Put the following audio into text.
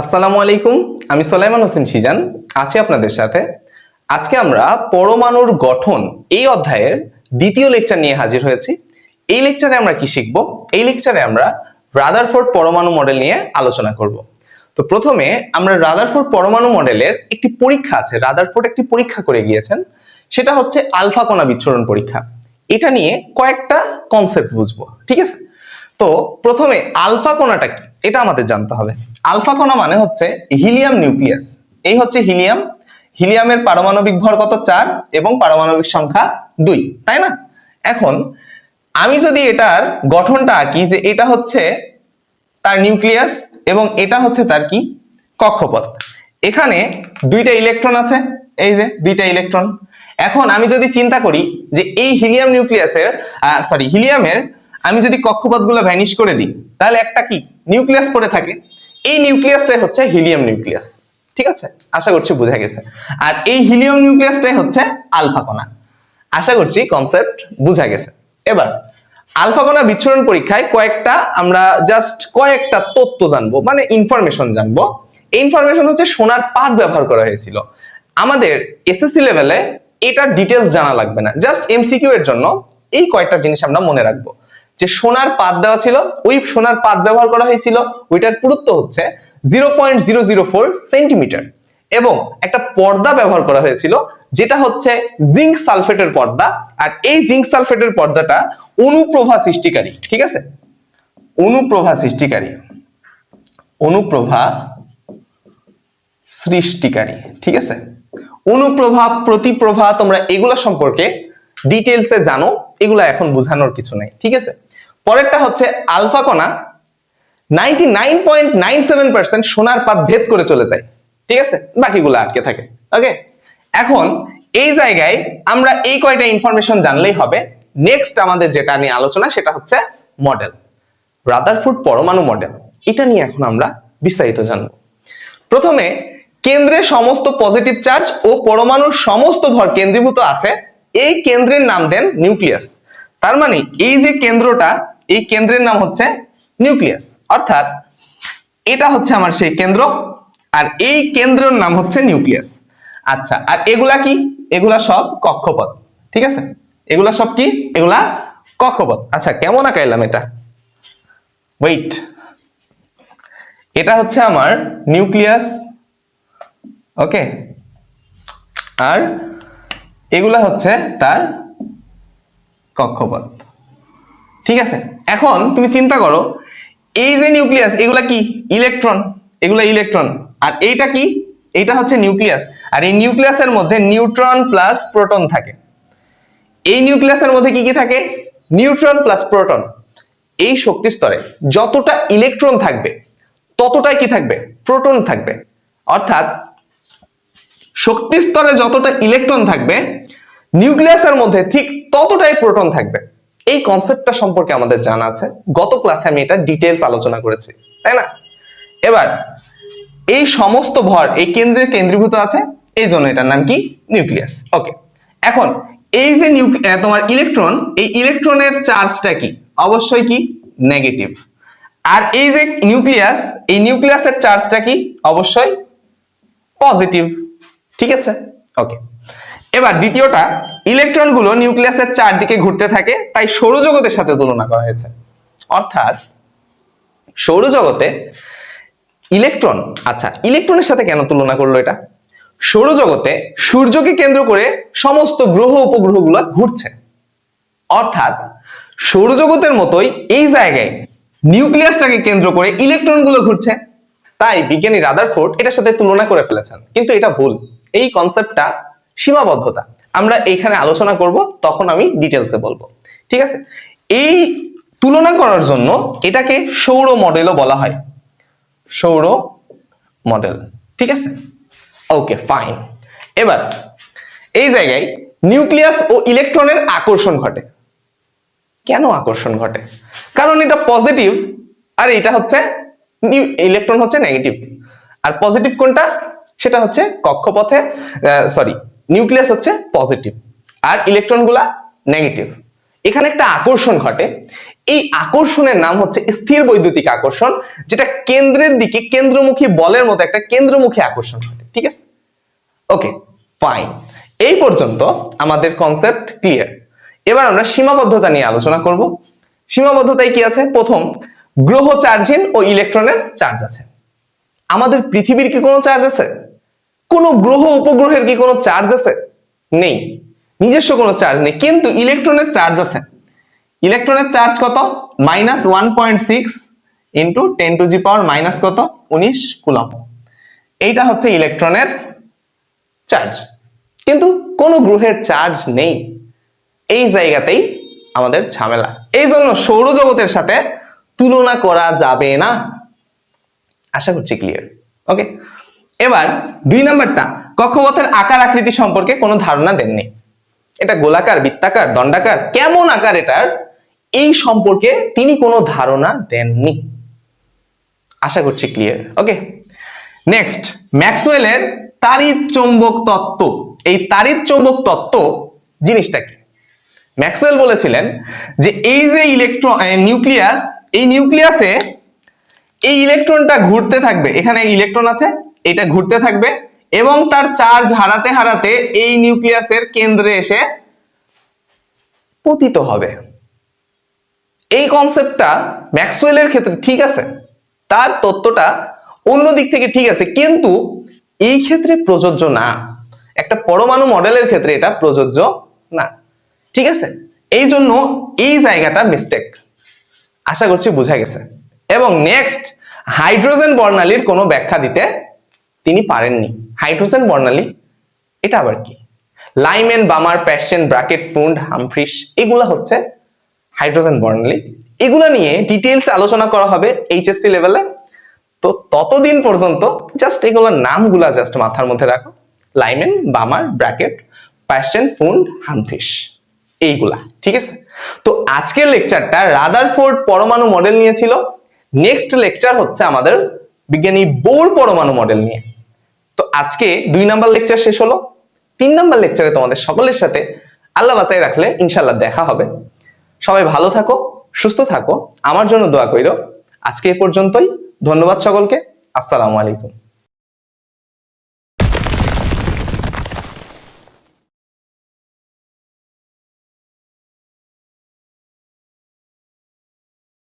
আসসালামু আলাইকুম, আমি সোলাইমান হোসেন সিজান আছি আপনাদের সাথে। আজকে আমরা পরমাণুর গঠন এই অধ্যায়ের দ্বিতীয় লেকচার নিয়ে হাজির হয়েছি। এই লেকচারে আমরা কি শিখব? এই লেকচারে আমরা রাদারফোর্ড পরমাণু মডেল নিয়ে আলোচনা করব। তো প্রথমে আমরা রাদারফোর্ড পরমাণু মডেলের একটি পরীক্ষা আছে, রাদারফোর্ড একটি পরীক্ষা করে গিয়েছেন। সেটা হচ্ছে আলফা কণা বিচ্ছুরণ পরীক্ষা। এটা নিয়ে কয়েকটা কনসেপ্ট বুঝব, ঠিক আছে? তো প্রথমে আলফা কণাটা কি? এটা আমাদের জানতে হবে। আলফা কণা মানে হচ্ছে হিলিয়াম নিউক্লিয়াস। এই হচ্ছে হিলিয়াম। হিলিয়ামের পারমাণবিক ভর কত? চার এবং পারমাণবিক সংখ্যা দুই, তাই না? এখন, আমি যদি এটার গঠনটা আঁকি যে এটা হচ্ছে তার নিউক্লিয়াস এবং এটা হচ্ছে তার কি? কক্ষপথ। এখানে দুইটা ইলেকট্রন আছে, এই যে দুইটা ইলেকট্রন। এখন আমি যদি চিন্তা করি যে এই হিলিয়াম নিউক্লিয়াসের সরি হিলিয়ামের আমি যদি কক্ষপথগুলো ভ্যানিশ করে দিই, তাহলে একটা কি? নিউক্লিয়াস পড়ে থাকে। এই নিউক্লিয়াসটাই হচ্ছে হিলিয়াম নিউক্লিয়াস ঠিক আছে? আশা করছি বোঝা গেছে। আর এই হিলিয়াম নিউক্লিয়াসটাই হচ্ছে আলফা কণা। আশা করছি কনসেপ্ট বোঝা গেছে। এবার আলফা কণা বিচ্ছুরণ পরীক্ষায় কয়েকটা আমরা জাস্ট কয়েকটা তথ্য জানব মানে ইনফরমেশন জানব। এই ইনফরমেশন হচ্ছে সোনার পাত ব্যবহার করা হয়েছিল। আমাদের এসএসসি লেভেলে এটার ডিটেলস জানা লাগবে না। জাস্ট এমসিকিউ এর জন্য এই কয়েকটা জিনিস আমরা মনে রাখব। যে সোনার পাত দেওয়া ছিল, ওই সোনার পাত ব্যবহার করা হয়েছিল, ওইটার পুরুত্ব হচ্ছে জিরো সেন্টিমিটার এবং একটা পর্দা ব্যবহার করা হয়েছিল, যেটা হচ্ছে জিঙ্ক সালফেটের পর্দা। আর এই জিঙ্ক সালফেটের পর্দাটা অনুপ্রভা সৃষ্টিকারী, ঠিক আছে? অনুপ্রভা সৃষ্টিকারী। অনুপ্রভা সৃষ্টিকারী, ঠিক আছে? অনুপ্রভা, প্রতিপ্রভা তোমরা এগুলা সম্পর্কে ডিটেলসে জানো, এগুলা এখন বোঝানোর কিছু নেই, ঠিক আছে? পরেরটা হচ্ছে আলফা কণা। Ninety nine point nine seven percent সোনার পাত ভেদ করে চলে যায়। ঠিক আছে? বাকিগুলো আটকে থাকে। ওকে এখন এই জায়গায় আমরা এই কয়টা ইনফরমেশন জানলেই হবে। নেক্সট আমাদের যেটা নিয়ে আলোচনা সেটা হচ্ছে মডেল রাদারফুড পরমাণু মডেল এটা নিয়ে এখন আমরা বিস্তারিত জানব। প্রথমে, কেন্দ্রে সমস্ত পজিটিভ চার্জ ও পরমাণুর সমস্ত ভর কেন্দ্রীভূত আছে। এই কেন্দ্রের নাম দেন নিউক্লিয়াস তার মানে এই যে কেন্দ্রটা এই কেন্দ্রের নাম হচ্ছে নিউক্লিয়াস। অর্থাৎ এটা হচ্ছে আমার সেই কেন্দ্র, আর এই কেন্দ্রের নাম হচ্ছে নিউক্লিয়াস। আচ্ছা আর এগুলা কি? এগুলা সব কক্ষপথ, ঠিক আছে? এগুলা সব কি? এগুলা কক্ষপথ। আচ্ছা কেমন আঁকাইলাম এটা? ওয়েট এটা হচ্ছে আমার নিউক্লিয়াস, ওকে? আর এগুলা হচ্ছে তার কক্ষপথ। ঠিক আছে? এখন তুমি চিন্তা করো, এই যে নিউক্লিয়াস এগুলা কি? ইলেকট্রন এগুলা ইলেকট্রন আর এইটা কি? এইটা হচ্ছে নিউক্লিয়াস আর এই নিউক্লিয়াসের মধ্যে নিউট্রন প্লাস প্রোটন থাকে। এই নিউক্লিয়াসের মধ্যে কি কি থাকে? নিউট্রন প্লাস প্রোটন এই শক্তি স্তরে যতটা ইলেকট্রন থাকবে, ততটাই কি থাকবে? প্রোটন থাকবে। অর্থাৎ শক্তি স্তরে যতটা ইলেকট্রন থাকবে নিউক্লিয়াসের মধ্যে ঠিক ততটাই প্রোটন থাকবে। এই কনসেপ্টটা সম্পর্কে আমাদের জানা আছে। গত ক্লাসে আমি এটা ডিটেলস আলোচনা করেছি, তাই না? এবার, এই সমস্ত ভর এই কেন্দ্রে কেন্দ্রীভূত আছে, এই জন্য এটার নাম কি? নিউক্লিয়াস ওকে এখন, এই যে তোমার ইলেকট্রন এই ইলেকট্রনের চার্জটা কি? অবশ্যই কি? নেগেটিভ আর এই যে নিউক্লিয়াস এই নিউক্লিয়াসের চার্জটা কি? অবশ্যই পজিটিভ ঠিক আছে? ওকে এবার দ্বিতীয়টা, ইলেকট্রনগুলো নিউক্লিয়াসের চারদিকে ঘুরতে থাকে, তাই সৌরজগতের সাথে তুলনা করা হয়েছে। অর্থাৎ, সৌরজগতে ইলেকট্রন আচ্ছা ইলেকট্রনের সাথে কেন তুলনা করল এটা? সৌরজগতে সূর্যকে কেন্দ্র করে সমস্ত গ্রহ উপগ্রহগুলো ঘুরছে। অর্থাৎ, সৌরজগতের মতোই এই জায়গায় নিউক্লিয়াসটাকে কেন্দ্র করে ইলেকট্রনগুলো ঘুরছে। তাই বিজ্ঞানী রাদারফোর্ড এটার সাথে তুলনা করে ফেলেছেন। কিন্তু এটা ভুল। এই কনসেপ্টটা সীমাবদ্ধতা। আমরা এইখানে আলোচনা করব, তখন আমি ডিটেলসে বলব। ঠিক আছে? এই তুলনা করার জন্য এটাকে সৌর মডেলও বলা হয়। সৌর মডেল। ঠিক আছে? ওকে ফাইন এবার, এই জায়গায় নিউক্লিয়াস ও ইলেকট্রনের আকর্ষণ ঘটে। কেন আকর্ষণ ঘটে? কারণ এটা পজিটিভ আর এটা হচ্ছে ইলেকট্রন হচ্ছে নেগেটিভ আর পজিটিভ কোনটা? সেটা হচ্ছে কক্ষপথে সরি নিউক্লিয়াস হচ্ছে পজিটিভ আর ইলেকট্রনগুলা নেগেটিভ এখানে একটা আকর্ষণ ঘটে। এই আকর্ষণের নাম হচ্ছে স্থির বৈদ্যুতিক আকর্ষণ, যেটা কেন্দ্রের দিকে কেন্দ্রমুখী বলের মতো একটা কেন্দ্রমুখী আকর্ষণ ঘটে, ঠিক আছে? ওকে ফাইন এই পর্যন্ত আমাদের কনসেপ্ট ক্লিয়ার এবার আমরা সীমাবদ্ধতা নিয়ে আলোচনা করব। সীমাবদ্ধতায় কি আছে? প্রথম, গ্রহ চার্জহীন ও ইলেকট্রনের চার্জ আছে। আমাদের পৃথিবীর কি কোনো চার্জ আছে? কোনো গ্রহ উপগ্রহের কি কোনো চার্জ আছে? নেই। নিজস্ব কোনো চার্জ নেই। কিন্তু ইলেকট্রনের চার্জ আছে। ইলেকট্রনের চার্জ কত? Minus one point six into ten to the power minus কত? উনিশ কুলম এইটা হচ্ছে ইলেকট্রনের চার্জ। কিন্তু কোনো গ্রহের চার্জ নেই। এই জায়গাতেই আমাদের ঝামেলা। এই জন্য সৌরজগতের সাথে তুলনা করা যাবে না। আশা করছি ক্লিয়ার ওকে এবার দুই নাম্বারটা, কক্ষপথের আকার আকৃতি সম্পর্কে কোনো ধারণা দেননি। এটা গোলাকার, বৃত্তাকার, দণ্ডাকার, কেমন আকার এটার, এই সম্পর্কে তিনি কোনো ধারণা দেননি। আশা করছি ক্লিয়ার ওকে নেক্সট ম্যাক্সওয়েলের তাড়িৎ চৌম্বক তত্ত্ব। এই তাড়িৎ চৌম্বক তত্ত্ব জিনিসটা কি? ম্যাক্সওয়েল বলেছিলেন যে এই যে ইলেকট্রন নিউক্লিয়াস, এই নিউক্লিয়াসে এই ইলেকট্রনটা ঘুরতে থাকবে, এখানে ইলেকট্রন আছে এটা ঘুরতে থাকবে এবং তার চার্জ হারাতে হারাতে এই নিউক্লিয়াসের কেন্দ্রে এসে পতিত হবে। এই কনসেপ্টটা ম্যাক্সওয়েলের ক্ষেত্রে ঠিক আছে, তার তত্ত্বটা অন্য দিক থেকে ঠিক আছে, কিন্তু এই ক্ষেত্রে প্রযোজ্য না। একটা পরমাণু মডেলের ক্ষেত্রে এটা প্রযোজ্য না। ঠিক আছে? এই জন্য এই জায়গাটা মিস্টেক আশা করছি বোঝা গেছে। এবং নেক্সট হাইড্রোজেন বর্ণালীর কোনো ব্যাখ্যা দিতে তিনি পারেননি। হাইড্রোজেন বর্ণালী, এটা আবার কি? Lyman, Balmer Paschen Brackett Pfund Humphreys এগুলা হচ্ছে হাইড্রোজেন বর্ণালী। এগুলা নিয়ে ডিটেলস আলোচনা করা হবে এইচএসসি লেভেলে। তো ততদিন পর্যন্ত জাস্ট এগুলোর নামগুলা জাস্ট মাথার মধ্যে রাখো। Lyman, Balmer, Brackett Paschen Pfund Humphreys এইগুলা, ঠিক আছে? তো আজকের লেকচারটা রাদারফোর্ড পরমাণু মডেল নিয়ে ছিল। নেক্সট লেকচার হচ্ছে আমাদের বিজ্ঞানী বোর পরমাণু মডেল নিয়ে। তো আজকে দুই নাম্বার লেকচার শেষ হলো। তিন নাম্বার লেকচারে তোমাদের সকলের সাথে আল্লাহ বাঁচাই রাখলে ইনশাল্লাহ দেখা হবে। সবাই ভালো থাকো, সুস্থ থাকো, আমার জন্য দোয়া কইরো। আজকে এ পর্যন্তই, ধন্যবাদ সকলকে, আসসালামু আলাইকুম।